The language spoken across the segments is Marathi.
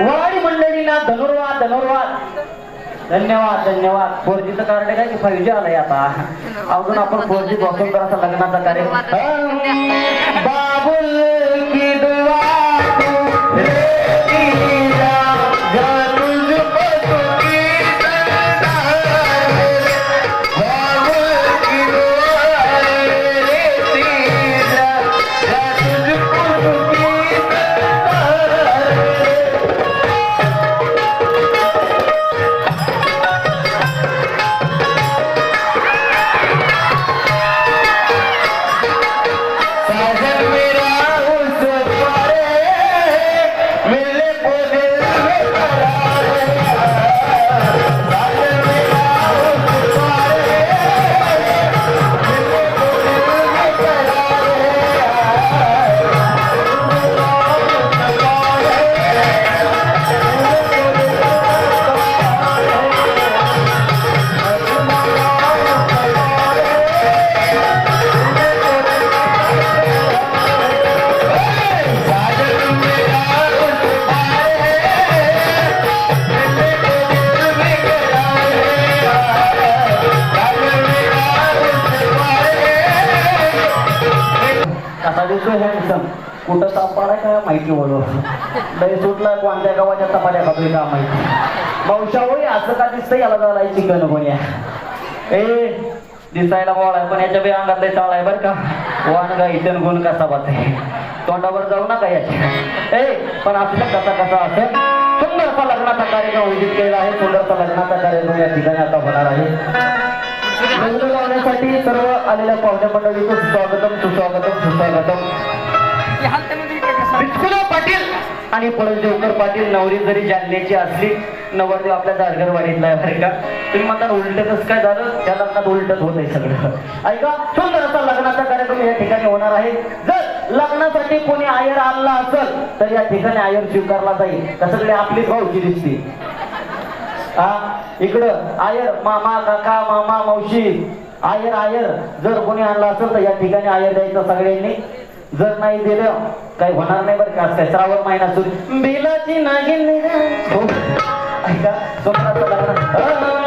वराडी मंडळींना धनुर्वाद धनुर्वाद. धन्यवाद धन्यवाद. फोर जीचं कार्ड काय की फायव्ह जी आलंय आता? अजून आपण फोर जी बसून करायचा लग्नाचा कार्यक्रम. असं का दिसतं याला जायला चिकन कोणी ए दिसायला बोलाय पण याच्या बी अंगात लय चाळाय बरं का. वाण गा इथं गुण कसा बाते. तोंडावर जाऊ नका याच्या. ए पण आपलं कसा कसा असेल सुंदरसा लग्नाचा कार्यक्रम आयोजित केलेला आहे. सुंदरसा लग्नाचा कार्यक्रम या ठिकाणी आता होणार आहे. रंग लावण्यासाठी सर्व आलेल्या पाहुण्या मंडळीचं सुस्वागतम सुस्वागतम. सुस्वागतम आणि पळसदेवकर पाटील नवरी जरी जालन्याची असली नवरदेव आपल्या जाडगरवाडीतला आहे बरं का? तुम्ही म्हणता उलटच काय झालं? त्या लग्नात उलटच होत आहे सगळं. ऐका सुंदर असा लग्नाचा कार्यक्रम या ठिकाणी होणार आहे. जर लग्नासाठी कोणी आयर आणला असेल तर या ठिकाणी आयर स्वीकारला जाईल. का सगळे आपलीच भाऊची दिसते. हा इकडं आयर मामा काका मामा मावशी. आयर आयर जर कोणी आणला असेल तर या ठिकाणी आयर द्यायचं सगळ्यांनी. जर नाही दिलं काही होणार नाही बरं का? आज श्रावण महिना सुरू. बिलाची नागिन हो. ऐका स्वप्नाचं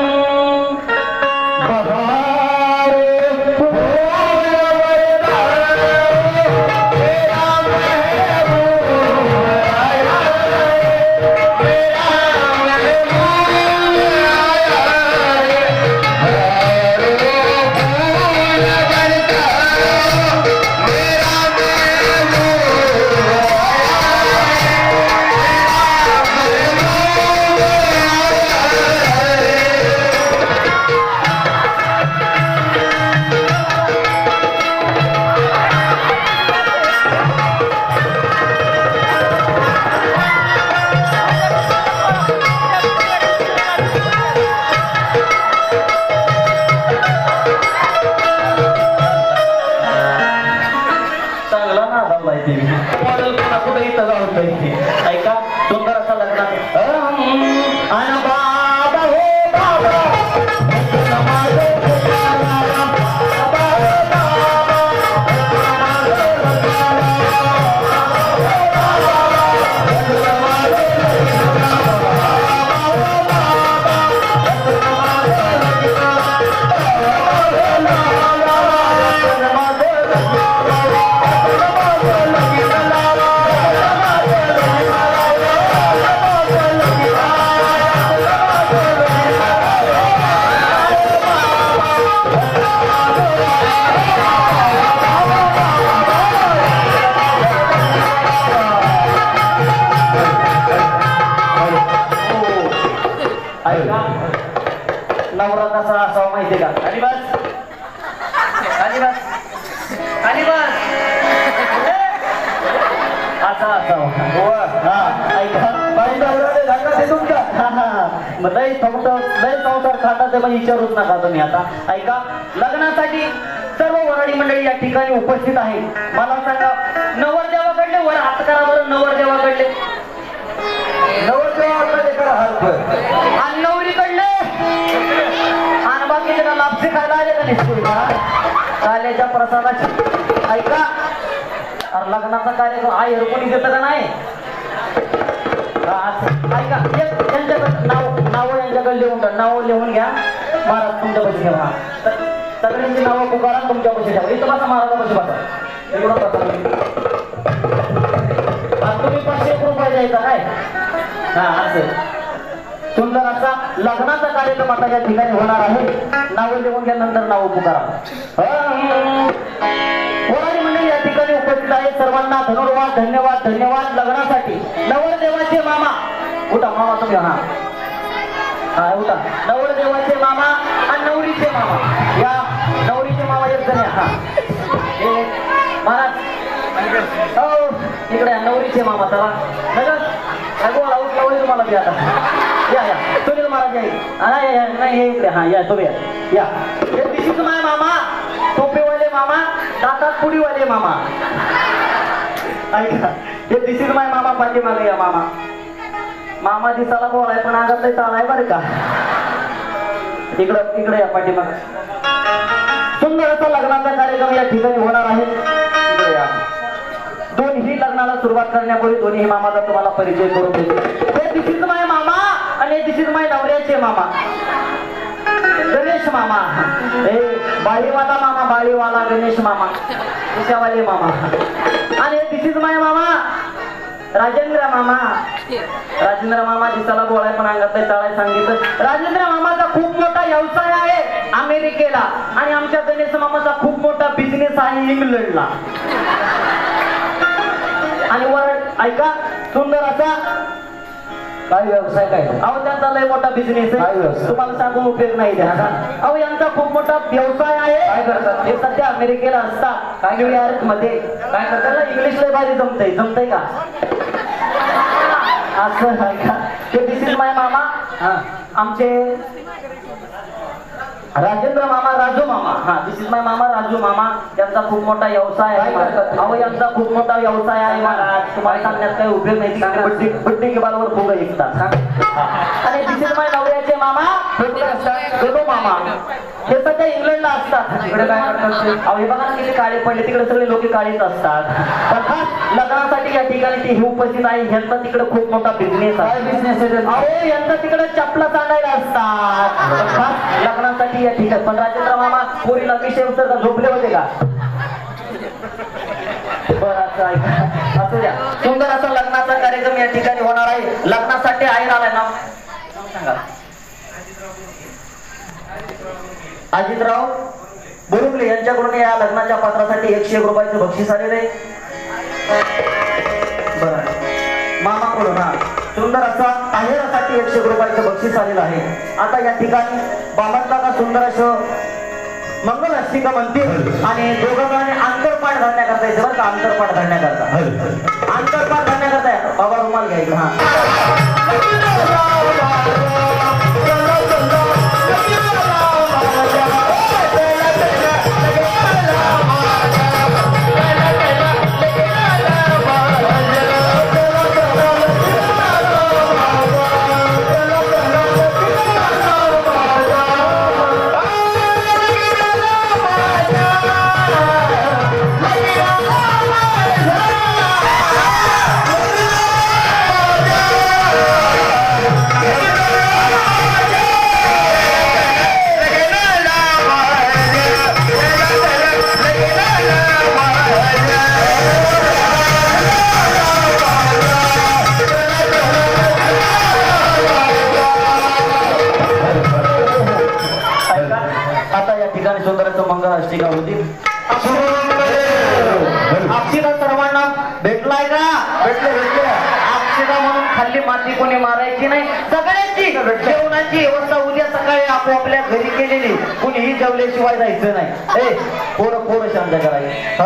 विचारूच नका तुम्ही आता. ऐका लग्नासाठी सर्व वराडी मंडळी या ठिकाणी उपस्थित आहे. मला सांगा नवरदेवाकडले वर हात करा बरं नवरदेवाकडले. नवरदेवाकडले करा हात. आणि नवरीकडले. आणि बाकीचे का लापसी खायला आले का नाही काल्याच्या प्रसादाची. ऐका अरे लग्नाचा कार्यक्रम आहे कोणी देतं का नाही. ऐका एक नाव नाव यांच्याकडे लिहून नाव लिहून घ्या. महाराज तुमच्या पैसे ठेवा. तर सगळ्यांची नावं पुकारा तुमच्या पैसे ठेवा. इथं बसा महाराजा पैसे बसा. एवढं बसा आणि तुम्ही पाचशे एक रुपये द्यायचा काय? हा असं. सुंदर असा लग्नाचा कार्यक्रम आता या ठिकाणी होणार आहे. नावं लिहून घ्यानंतर नाव पुकारा. होणारी या ठिकाणी उपस्थित आहे. सर्वांना धन्यवाद धन्यवाद धन्यवाद लग्नासाठी. नवरदेवाचे मामा. कुठं? मामा तुम्ही हा. हा नवरदेवाचे मामा आणि नवरीचे मामा. या नवरीचे मामा एक जण आहे हा. महाराज. हो इकडे नवरीचे मामा चला. नगर बोला उठला होईल तुम्हाला ते आता. या या. सुनील महाराज या हा, या या. नाही हे इकडे. हा या तुम्ही या. या. हे दिशीच माय मामा टोपेवाले मामा दातात पुडीवाले मामा. ऐका हे दिशीच माय मामा पाठीमागे या मामा. मामा दिसाला बोलाय पण आगात चालाय बरं का. इकडं इकडे या पाठीमाग. सुंदर असा लग्नाचा कार्यक्रम या ठिकाणी होणार आहे. दोन्ही लग्नाला सुरुवात करण्यापूर्वी दोन्ही मामाचा तुम्हाला परिचय करून देतो. हे दिस इज माय मामा आणि दिस इज माय नवऱ्याचे मामा. गणेश मामा. हे बाळीवाला मामा बाळीवाला गणेश मामा. दिशावाले मामा. आणि दिस इज माय मामा. राजेंद्र मामा. राजेंद्र मामा दिसाला बोलाय पण अंगात चाळाय सांगितलं. राजेंद्र मामाचा खूप मोठा व्यवसाय आहे अमेरिकेला. आणि आमच्या गणेश मामाचा खूप मोठा बिझनेस आहे इंग्लंडला. आणि वर ऐका सुंदर असा काय व्यवसाय काय? अहो त्यांचा लय मोठा बिझनेस काय आहे व्यवसाय? तुम्हाला सांगून उपयोग नाही त्याचा अहो यांचा खूप मोठा व्यवसाय आहे. काय करतात? हे सध्या अमेरिकेला असतात. काय न्यूयॉर्कमध्ये काय करतात? त्याला इंग्लिश लय भारी जमतंय. जमतंय का? असं आहे का? ते दिस इज माय मामा. हा. आमचे राजेंद्र मामा राजू मामा. हा दिस इज माय मामा राजू मामा. यांचा खूप मोठा व्यवसाय आहे? अहो यांचा खूप मोठा व्यवसाय आहे महाराज तुम्हाला सांगण्यात काही उपयोग नाही. बड्डे केबालवर फुगं विकतात. आणि दिस इज माय नवऱ्याचे मामा. मामा. हे सध्या इंग्लंडला असतात. इकडे काय? अहो हे बघा ना किती काळे पडले. तिकडे सगळे लोक काळीच असतात. पण खास लग्नासाठी या ठिकाणी ते हे उपस्थित आहे. ह्यांचा तिकडे खूप मोठा बिझनेस आहे. बिझनेस? अहो यांचा तिकडे चपला सांगायला असतात. खास लग्नासाठी या ठिकाणी पण राजेंद्र मामा पोरीला विषय उत्तर का झोपले होते का? बरं असं ऐका असू द्या. सुंदर असा लग्नाचा कार्यक्रम या ठिकाणी होणार आहे. लग्नासाठी आहे आलाय ना सांगा. अजितराव बोरुगले यांच्याकडून या लग्नाच्या पात्रासाठी एकशे एक रुपयाचे बक्षीस आलेले बरं. मामाकडून हा. सुंदर असा आहेरासाठी एकशे एक रुपयाचं बक्षीस आलेलं आहे. आता या ठिकाणी बाबांना का सुंदर असं मंगल अष्टिका म्हणतील आणि दोघं जणांनी अंतरपाठ घालण्याकरता येते बरं का? अंतरपाठ घालण्याकरता अंतरपाठ घालण्याकरता बाबा रुमाल घ्यायचा हा. कोणीही जेवल्याशिवाय जायचं नाही. ए पोरं पोरं शांत करायचं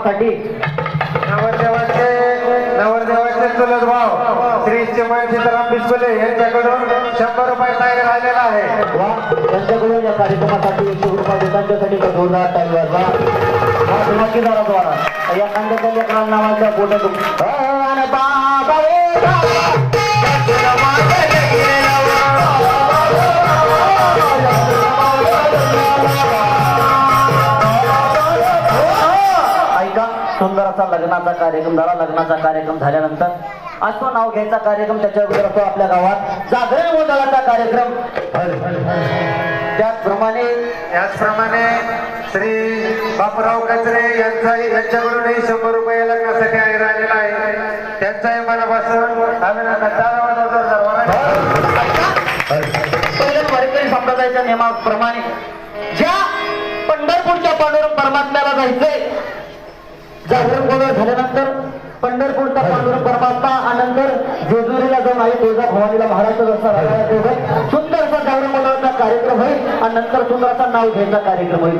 कार्यक्रमासाठी नवरदेवाचे नवरदेवाचे चुलत भाव श्री चिमण सीताराम बिस्कुले यांच्याकडून शंभर रुपये तयार झालेला आहे. वा त्यांच्याकडून या कार्यक्रमासाठी एकशे रुपये त्यांच्यासाठी का जोरदार टाइम वाजवा हा धमाकेदाराद्वारा या कांद्याच्या लेकरांना अन बाबा ओ बाबा, सुंदर असा लग्नाचा कार्यक्रम झाला लग्नाचा कार्यक्रम झाल्यानंतर आज तो नाव घ्यायचा कार्यक्रम त्याच्या अगोदर असतो आपल्या गावात जागरण गोंधळाचा कार्यक्रम. त्याचप्रमाणे याचप्रमाणे श्री बापूराव कचरे यांचा यांच्याकडूनही शंभर रुपये लग्नासाठी आहे राहिलेला आहे. त्यांचाही मनापासून अभिनंदन. पहिल्या वारकरी संप्रदायाच्या नियमाप्रमाणे ज्या पंढरपूरच्या पांडुरंग परमात्म्याला जायचंय जागरण गोंधळ झाल्यानंतर पंढरपूरचा पांडुरंग परमात्मा आनंतर जेजुरीला जाऊन आई तुळजा भवानीला महाराष्ट्र रस्ता रागायला ठेवत जागरण गोंधळाचा कार्यक्रम होईल आणि नंतर सुंदर नाव घ्यायचा कार्यक्रम होईल.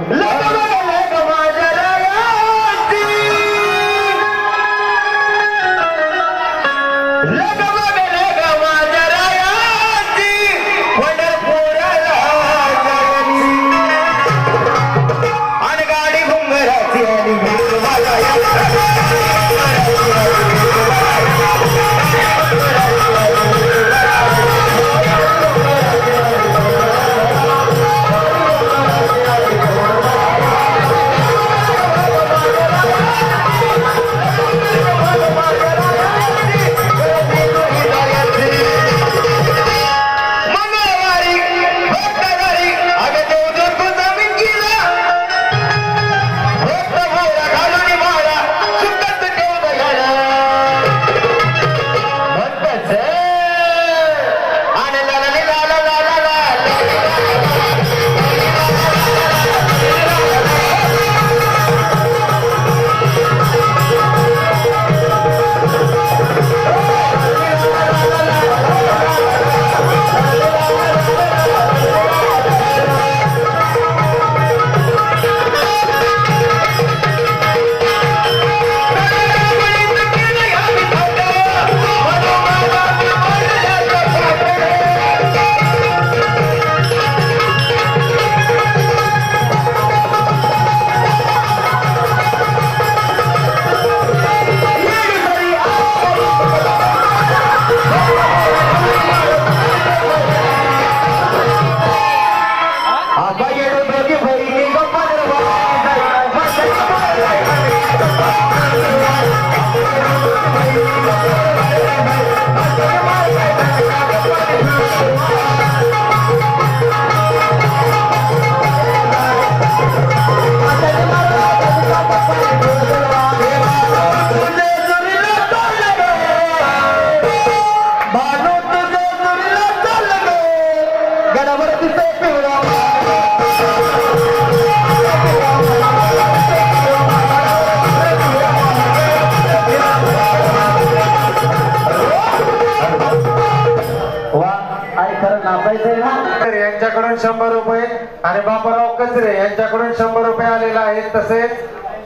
कचरे यांच्याकडून शंभर रुपये आलेले आहेत. तसेच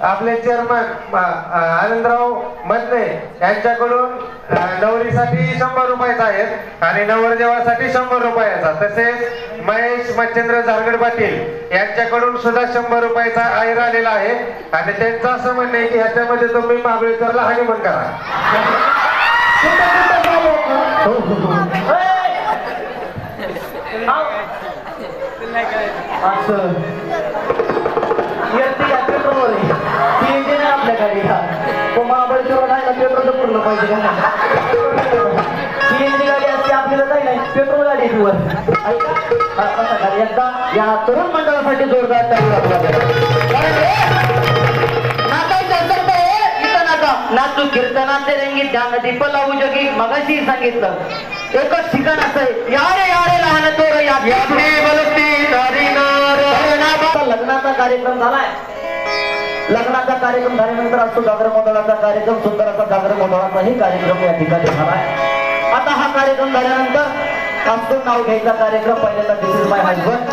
आपले चेअरमन आनंदराव मधने यांच्याकडून नवरीसाठी शंभर रुपयाचा आहेत आणि नवरदेवासाठी शंभर रुपयाचा. तसेच महेश मच्छिंद्र झारगड पाटील यांच्याकडून सुद्धा शंभर रुपयाचा आयर आलेला आहे. आणि त्यांचं असं म्हणणं आहे की ह्याच्यामध्ये तुम्ही महाबळेश्वरला हनीमून करा हो, हो, हो. ए! आव. असं. पेट्रोलवर आहे. ती इंजिन आहे आपल्या गाडीला तो पेट्रोल तर पूर्ण पाहिजे का ती इंजिन गाडी असते आपल्याला काही नाही. पेट्रोल गाडी आहे वर. ऐका. एकदा या तरुण मंडळासाठी जोरदार इथं नाचा. नाचू कीर्तनाचे रंगीत ध्यान दीप लावू जगी मगाशी सांगितलं. एकच ठिकाण असं आहे यारे यारे लहान तोर लग्नाचा कार्यक्रम झालाय. लग्नाचा कार्यक्रम झाल्यानंतर असतो जागर मोदळाचा कार्यक्रम सुंदर असा जागर मोदळाचाही कार्यक्रम या ठिकाणी झालाय. आता हा कार्यक्रम झाल्यानंतर असतो नाव घ्यायचा कार्यक्रम पहिल्यांदा this is my husband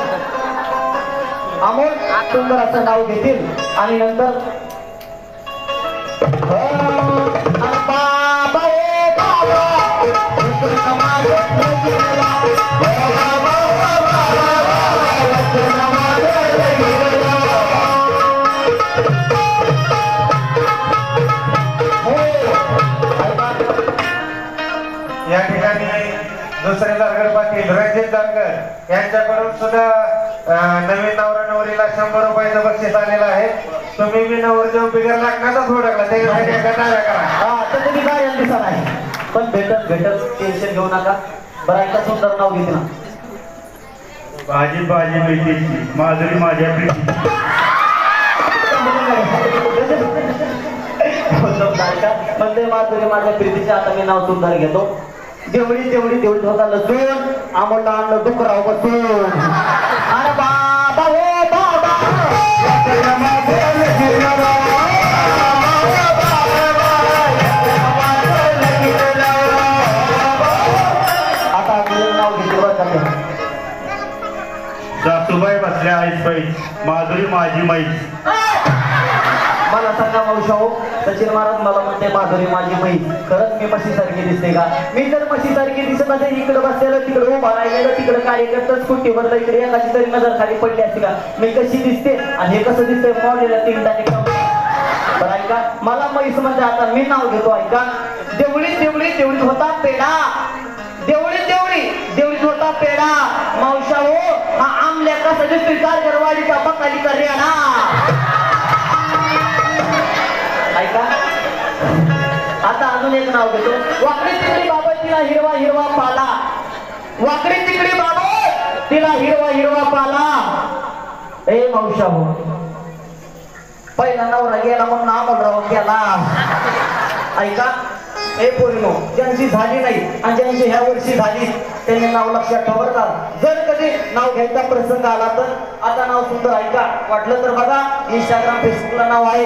Amol सुंदर असं नाव घेतील आणि नंतर रणजित दारगड यांच्याकडून सुद्धा नवीन नवरा नवरीला शंभर रुपयाचं बक्षीस आलेलं आहे. तुम्ही बी नवरदेव बिगर लागण्याचाच ओळखला त्याच्यासाठी करा. हा तर तुम्ही काय यांनी दिसत आहे पण भेटत भेटत टेन्शन घेऊ नका. बरं ऐका सुंदर नाव घेते ना. भाजी भाजी मेथीची माधुरी माझ्या प्रीतीची. म्हणजे माधुरी माझ्या प्रीतीचे आता मी नाव सुंदर घेतो. देवळी देवळी देवळी होता लसून आम्हाला आणलं डुकराव बसून. अरे बाबा हो बाबा. आता सासूबाई बसल्या आईस पैस माधुरी माझी मैस मला सांगा मावशाहो सचिन महाराज मला म्हणते माधुरी माझी माहीत खरंच मी म्हशीसारखी दिसते का? मी जर म्हशीसारखी दिसत असेल इकडे बसलेलं तिकडे उभा राहिलेलं तिकडे कार्यकर्ता स्कूटी भरलं इकडे एकाची तरी नजर खाली पडली असते का? मी कशी दिसते? आणि हे कसं दिसते मॉडेला तीनदा बरं ऐका. मला म्हैस म्हणजे आता मी नाव घेतो ऐका. देवळी देवळी देवळीत होता पेढा. देवळी देवळी देवळीत होता पेढा. मावशा हो हा आमल्या कसा दिसतोय कारगरवाडीचा बकालीचा रेणा ऐका. आता अजून एक नाव घेतो. वाकडी तिकडी बाबत तिला हिरवा हिरवा पाला. वाकडी तिकडी बाबत तिला हिरवा हिरवा पाला. ए मावशा हो पहिला नवरा गेला म्हणून अमोलराव केला. ऐका. ए पोरीनो ज्यांची झाली नाही आणि ज्यांची ह्या वर्षी झाली त्यांनी नाव लक्षात ठेवत का. जर कधी नाव घ्यायचा प्रसंग आला तर आता नाव सुंदर ऐका. वाटलं तर बघा इंस्टाग्राम फेसबुकला नाव आहे.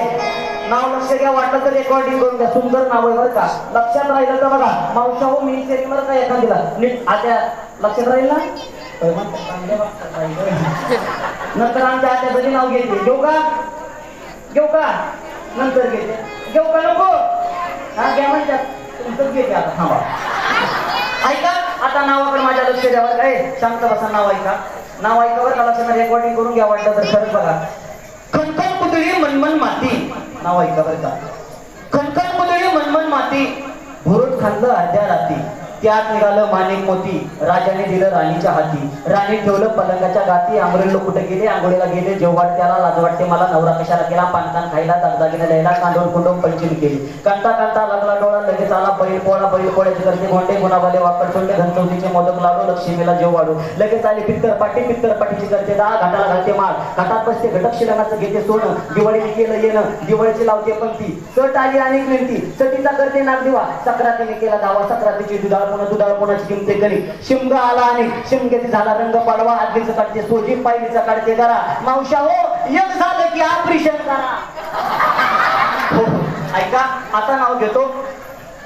नाव लक्ष घ्या वाटलं तर रेकॉर्डिंग करून घ्या. सुंदर नाव आहे बरं का. लक्षात राहिलं तर बघा मावशाहू मी विचारीन बरं का एखादीला. नीट आता लक्षात राहील ना? नंतर आमच्या आत्या जरी नाव घेते. घेऊ का? घेऊ का? नंतर घेते. घेऊ का नको? हा घ्या म्हणतात. तुमचं घेते आता थांबा. ऐका आता नावाकडे माझ्या लक्ष द्यावं काय शांत बसा नाव ऐका. नाव ऐका बरं का लक्षात रेकॉर्डिंग करून घ्या वाटलं तर खरंच बघा. खणखण पुतळी मनमन माती. नाव ऐका बरं का? खनखन पुतळी मनमन माती भुरुट खाल्लं अर्ध्या राती. त्यात निघालं माणिक मोती राजाने दिलं राणीच्या हाती. राणी ठेवलं पलंगाच्या गाती आंबरेलो कुठे गेले आंघोळीला गेले जेव्हा त्याला लाज वाटते मला नवरा कशाला केला? पानकान खायला दागदागिने द्यायला कांदोळ कुंडोम पंचमी केली. कांता कांता लागला डोळा लगेच चाला बैल पोळा बैल पोळ्याचे करते गोंडे गुणावाले वाकड सोडले घनचौतीचे मोदक लाडू लक्ष्मीला जेव वाढू. लगेच आले पित्तर पाटी पित्तर पाटीची करते दहा घाटाला घालते माळ. घाटात बसते घटक शिलनाचं घेते सोनं. दिवाळीने केलं येणं दिवाळीची लावते पंक्ती. सट आली अनेक विनंती सटीचा करते नागदिवा. सक्रातीने केला दावा सक्रातीची दुधाळ पुन्हा दुधाळ पुण्याची किमते करी शिमगा आला आणि शिमग्याची झाला रंग पाडवा. आदलीचं काढते सोजी पायलीचा काढते करा मावशा हो एक झालं की ऑपरेशन करा. हो, ऐका आता नाव घेतो.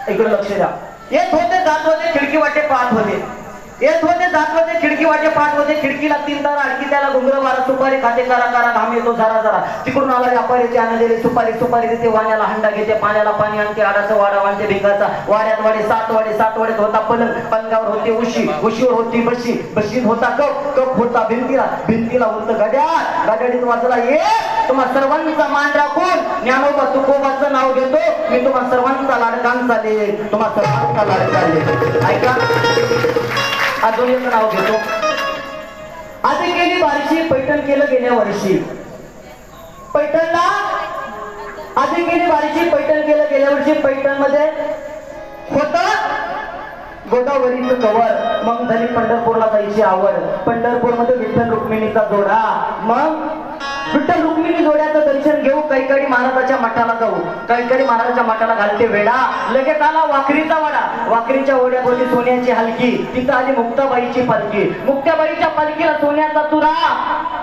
इकडे लक्ष द्या. येत होते जात होते खिडकी वाटे पाहत होते. येत होते जात होते खिडकी वाटे पाठ होते. खिडकीला तीन तारा आणखी त्याला घुंगर मारा सुपारी खाते करा करा घाम येतो जरा जरा. तिकडून आला व्यापारी आनंद सुपारी सुपारी देते वाण्याला हंडा घेते पाण्याला पाणी आणते आडाचा वाडा वाणते भिंगाचा. वाड्यात वाडे सात वाडे सात वाड्यात होता पलंग. पलंगावर होते उशी उशीवर होती बशी. बशीत होता कप कप होता भिंतीला. भिंतीला होतं गड्या. गड्याडीत वाचला ये तुम्हा सर्वांचा मान राखून ज्ञानोबा तुकोबाचं नाव घेतो. मी तुम्हा सर्वांचा लाडकांचा दे तुम्हा सर्वांचा लाडका दे ऐका. अजून एक नाव घेतो. आता गेली बारशी पैठण केलं गेल्या वर्षी. पैठणला? आधी गेली बारशी पैठण केलं गेल्या वर्षी. पैठणमध्ये होत गोदावरीचं कवर मग झाली पंढरपूरला जायची आवड. पंढरपूरमध्ये विठ्ठल रुक्मिणीचा जोडा. मग विठ्ठल रुक्मिणी जोड्याचं दर्शन घेऊ. कैकडी महाराजाच्या मठाला जाऊ. कैकडी महाराजाच्या मठाला घालते वेडा लगेच आला वाकरीचा वाडा. वाकरीच्या ओढ्यावरती सोन्याची हलकी. तिथं आली मुक्ताबाईची पालखी. मुक्ताबाईच्या पालखीला सोन्याचा तुरा.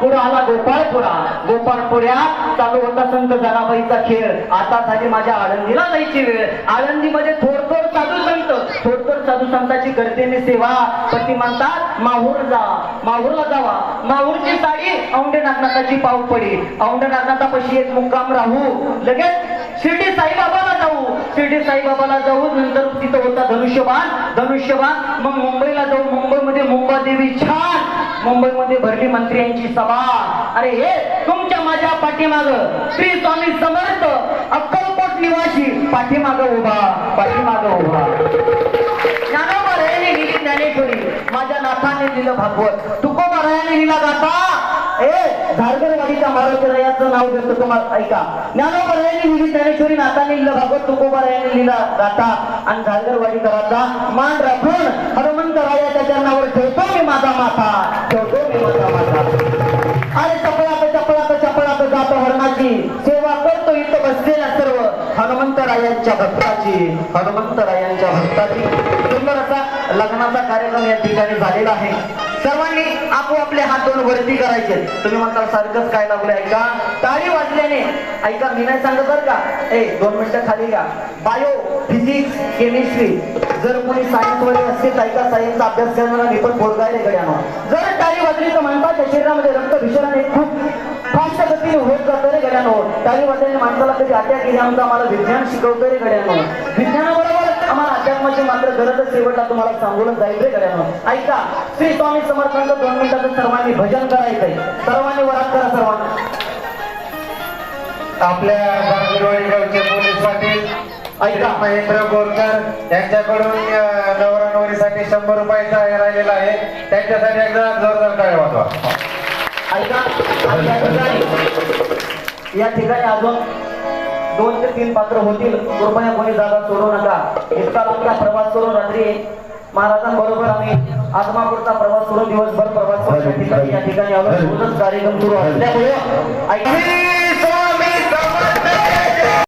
पुढं आला गोपाळपुरा. गोपाळपुऱ्या चालू होता संत जनाबाईचा खेळ. आता झाली माझ्या आळंदीला जायची वेळ. आळंदीमध्ये थोड थोड साधू संत. थोड थोड साधू संताची करते मी सेवा. पती म्हणतात माहूर जा. माहूरला जावा. माहूरची साडी औंढे नागनाथाची पाऊप पडी. औंढे पशी एक मुक्काम राहू. लगेच शिर्डी साईबाबाला जाऊ. शिर्डी साईबाबाला जाऊ. नंतर तिथं होता धनुष्यबाण. धनुष्यबाण मग मुंबईला जाऊ. मुंबईमध्ये मुंबा देवी छान. मुंबईमध्ये भरली मंत्र्यांची सभा. अरे हे तुमच्या माझ्या पाठीमाग. श्री स्वामी समर्थ अक्कलकोट निवासी पाठीमाग उभा. पाठीमाग उभा. ज्ञानोबरायाने लिहिली ज्ञानेश्वरी. माझ्या नाथाने लिहिलं भागवत. तुकोबरायाने लिहिला जाता ए झारगरवाडीच्या महाराष्ट्राचं नाव घेतो तुम्हाला ऐका. ज्ञानोबरायांनी लिहिली ज्ञानेश्वरी नाथाने लिहिलं भागवत तुकोबरायाने लिहिला गाथा. आणि झारगरवाडीकरांचा मान राखून हनुमंत रायाच्या चरणावर ठेवतो मी माझा माथा. ठेवतो मी माझा माथा. अरे चपळात चपळात चपळात जातो हरणाची. सेवा करतो इथं बसलेल्या सर्व हनुमंतरायांच्या भक्ताची. हनुमंतरायांच्या भक्ताची. सुंदर असा लग्नाचा कार्यक्रम या ठिकाणी झालेला आहे. सर्वांनी आपोआपले हात दोन वरती करायचे. तुम्ही म्हणता सारखंच काय लागलं ऐका? टाळी वाजल्याने. ऐका मी नाही सांगत बरं का? ए दोन मिनिटं खाली घ्या. Bio physics chemistry. जर कोणी सायन्समध्ये असतील ऐका सायन्सचा अभ्यास करणारा मी पण बोलगायला गड्यानं. जर टाळी वाजली तर म्हणतात शरीरामध्ये रक्त भिसरण खूप फास्ट गतीने होत जातं रे गड्यानो. टाळी वाजल्याने माणसाला कधी अटॅक येईल मला आम्हाला विज्ञान शिकवतं रे गड्यानो. विज्ञानाबरोबर गरजच शेवटला तुम्हाला सांगूनच जाईल रे गड्यानो. ऐका श्री स्वामी समर्थांचं दोन मिनिटाचं सर्वांनी भजन करायचंय. सर्वांनी वरात करा सर्वांना. आपल्या पोलीस पाटील ऐका. महेंद्र बोरकर यांच्याकडून नवरा नवरीसाठी शंभर रुपयाचा हे राहिलेला आहे. त्यांच्यासाठी एकदा जोरदार टाळ्या वाजवा. ऐका या ठिकाणी अजून दोन ते तीन पात्र होतील. कृपया कोणी जागा सोडू नका. इतका लांबचा प्रवास करून रात्री महाराजांबरोबर आम्ही आत्मापूरचा प्रवास करून दिवसभर प्रवास करून या ठिकाणी कार्यक्रम सुरू असल्यामुळे ऐका